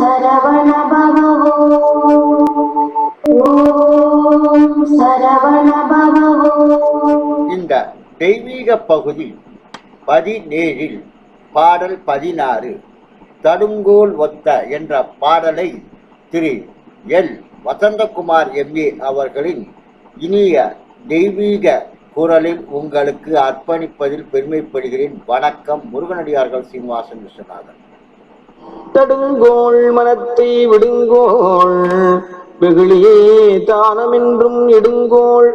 சரவண ஓம் சரவண இந்த தெய்வீக பகுதி பதினேழில் பாடல் பதினாறு தடுங்கோல் ஒத்த என்ற பாடலை திரு எல். வசந்தகுமார் எம்ஏ அவர்களின் இனிய தெய்வீக குரலில் உங்களுக்கு அர்ப்பணிப்பதில் பெருமைப்படுகிறேன். வணக்கம். முருகனடியார்கள் சீனிவாசன் விஸ்வநாதன். தடுங்கோள் மனத்தை விடுங்கோள். வெகுளியே தானமென்றும் எடுங்கோள்.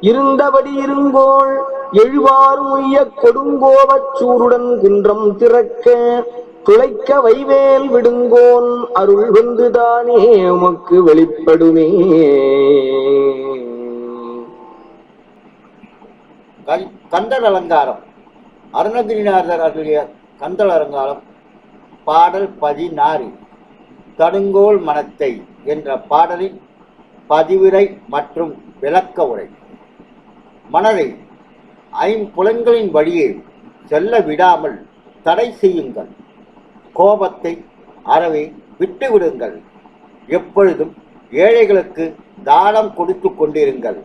இருந்தபடி இருங்கோள். எழுவாறு உய்ய கொடுங்கோவச் சூருடன் குன்றம் திறக்க. துளைக்க வைவேல் விடுங்கோன். அருள் வந்துதானே உமக்கு வெளிப்படுமே. கல்- கந்தர் அலங்காரம். அருணகிரிநாதர் அருளிய கந்தல் அலங்காரம். பாடல் பதினாறு தடுங்கோல் மனத்தை என்ற பாடலின் பதிவுரை மற்றும் விளக்க உரை. மனதை ஐம்புலன்களின் வழியே செல்ல விடாமல் தடை செய்யுங்கள். கோபத்தை அறவே விட்டுவிடுங்கள். எப்பொழுதும் ஏழைகளுக்கு தானம் கொடுத்து கொண்டிருங்கள்.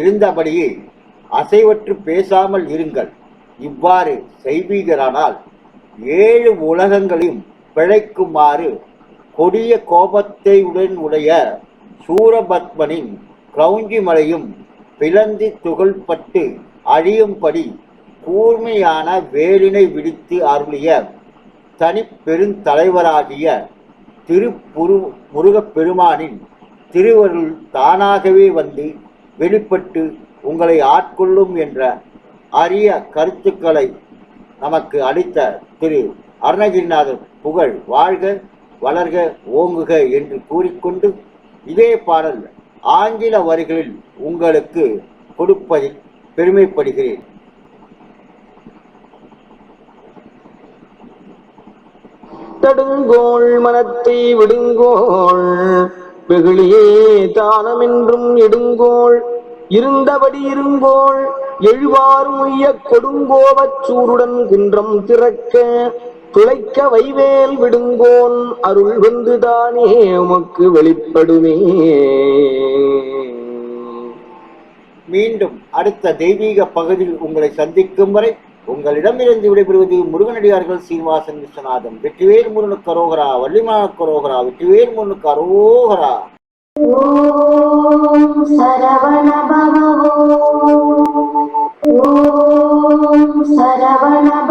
இருந்தபடியே அசைவற்று பேசாமல் இருங்கள். இவ்வாறு செய்வீர்களானால் ஏழு உலகங்களையும் பிழைக்குமாறு கொடிய கோபத்தை உடன் உடைய சூரபத்மனின் கிரௌஞ்சி மலையும் பிளந்து துகள்பட்டு அழியும்படி கூர்மையான வேலினை விடுத்து அருளிய தனிப்பெருந்தலைவராகிய திருப்புரு முருகப் பெருமானின் திருவருள் தானாகவே வந்து வெளிப்பட்டு உங்களை ஆட்கொள்ளும் என்ற அரிய கருத்துக்களை நமக்கு அளித்த திரு அருணகிரிநாதர் புகழ் வாழ்க வளர்க ஓங்குக என்று கூறிக்கொண்டு இதே பாடல் ஆங்கில வரிகளில் உங்களுக்கு கொடுப்பதை பெருமைப்படுகிறேன். தடுங்கோள் மனத்தை விடுங்கோள் வெகுளியே தானமென்றும் எடுங்கோள் இருந்தபடி இருங்கோள் எழுவாறு உய்ய கொடுங்கோவச் சூருடன் குன்றம் திறக்க துளைக்க வைவேல் விடுங்கோன் அருள் வந்துதானே உமக்கு வெளிப்படுமே. மீண்டும் அடுத்த தெய்வீக பகுதியில் உங்களை சந்திக்கும் வரை உங்களிடமிருந்து விடைபெறுவது முருகனடியார்கள் சீனிவாசன் விஸ்வநாதன் வெற்றிவேல் முருகனுக்கு அரோகரா வள்ளிமானுக்கு அரோகரா வெற்றிவேல் முருகனுக்கு அரோகரா. ஓம் சரவண Never know.